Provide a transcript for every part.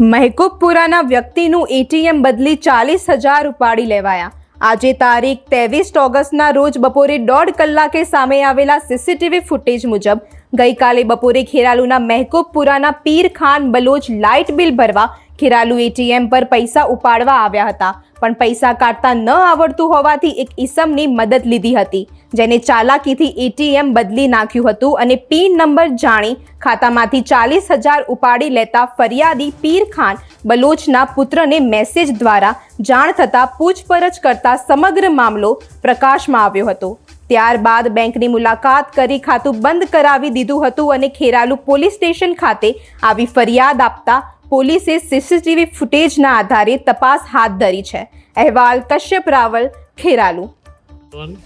મહેકૂબપુરાના વ્યક્તિનું એટીએમ બદલી ચાલીસ હજાર ઉપાડી લેવાયા. આજે તારીખ ત્રેવીસ ઓગસ્ટના રોજ બપોરે દોઢ કલાકે સામે આવેલા સીસીટીવી ફૂટેજ મુજબ ગઈકાલે બપોરે ખેરાલુના મહેકૂબપુરાના પીર ખાન બલોચ લાઇટ બિલ ભરવા ખેરાલુ એટીએમ પર પૈસા ઉપાડવા આવ્યા હતા. પણ પૈસા કાઢતા ન આવડતું હોવાથી એક ઈસમની મદદ લીધી હતી, જેને ચાલાકીથી એટીએમ બદલી નાખ્યું હતું અને પિન નંબર જાણી ખાતામાંથી ચાલીસ હજાર ઉપાડી લેતા ફરિયાદી પીર ખાન બલોચના પુત્રને મેસેજ દ્વારા જાણ થતાં પૂછપરછ કરતા સમગ્ર મામલો પ્રકાશમાં આવ્યો હતો. ત્યારબાદ બેંકની મુલાકાત કરી ખાતું બંધ કરાવી દીધું હતું અને ખેરાલુ પોલીસ સ્ટેશન ખાતે આવી ફરિયાદ આપતા પોલીસે સીસીટીવી ફૂટેજના આધારે તપાસ હાથ ધરી છે. અહેવાલ કશ્યપ રાવલ, ખેરાલુ.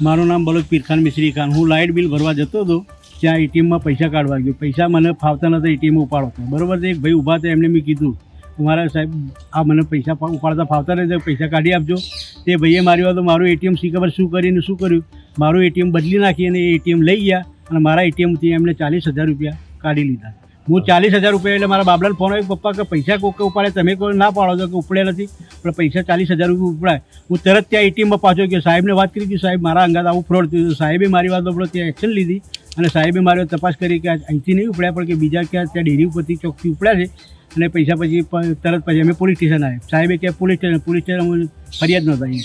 મારું નામ બલોચ પીરખાન મિશ્રી ખાન. હું લાઇટ બિલ ભરવા જતો હતો, ત્યાં એટીએમમાં પૈસા કાઢવા ગયો. પૈસા મને ફાવતા નહોતા, એટીએમ ઉપાડો હતો બરોબર છે, એક ભાઈ ઊભા હતા એમને મેં કીધું તમારા સાહેબ, આ મને પૈસા ઉપાડતા ફાવતા નથી પૈસા કાઢી આપજો. તે ભાઈએ માર્યો હતો મારું એટીએમ સી ખબર શું કરીને શું કર્યું? મારું એટીએમ બદલી નાખી અને એ એટીએમ લઈ ગયા અને મારા એટીએમથી એમણે ચાલીસ હજાર રૂપિયા કાઢી લીધા. હું ચાલીસ હજાર રૂપિયા એટલે મારા બાબલાને ફોન આવ્યો પપ્પા, કે પૈસા કોકે ઉપાડે? તમે કોઈ ના પાડો છો કે ઉપડે નથી? પણ પૈસા ચાલીસ હજાર રૂપિયા ઉપડાય. હું તરત ત્યાં એટીએમમાં પાછો ગયો. સાહેબને વાત કરી હતી સાહેબ, મારા અંગાત આવું ફ્રોડ થયું હતું સાહેબે મારી વાત ઉપર ત્યાં એક્શન લીધી અને સાહેબે મારી તપાસ કરી કે અહીંથી નહીં ઉપડ્યા, પણ કે બીજા ક્યાં ત્યાં ડેરી ઉપરથી ચોકથી ઉપડ્યા છે? અને પૈસા પછી તરત પછી અમે પોલીસ સ્ટેશન આવ્યા. સાહેબે કે પોલીસ સ્ટેશન પોલીસ સ્ટેશન ફરિયાદ નોંધાવી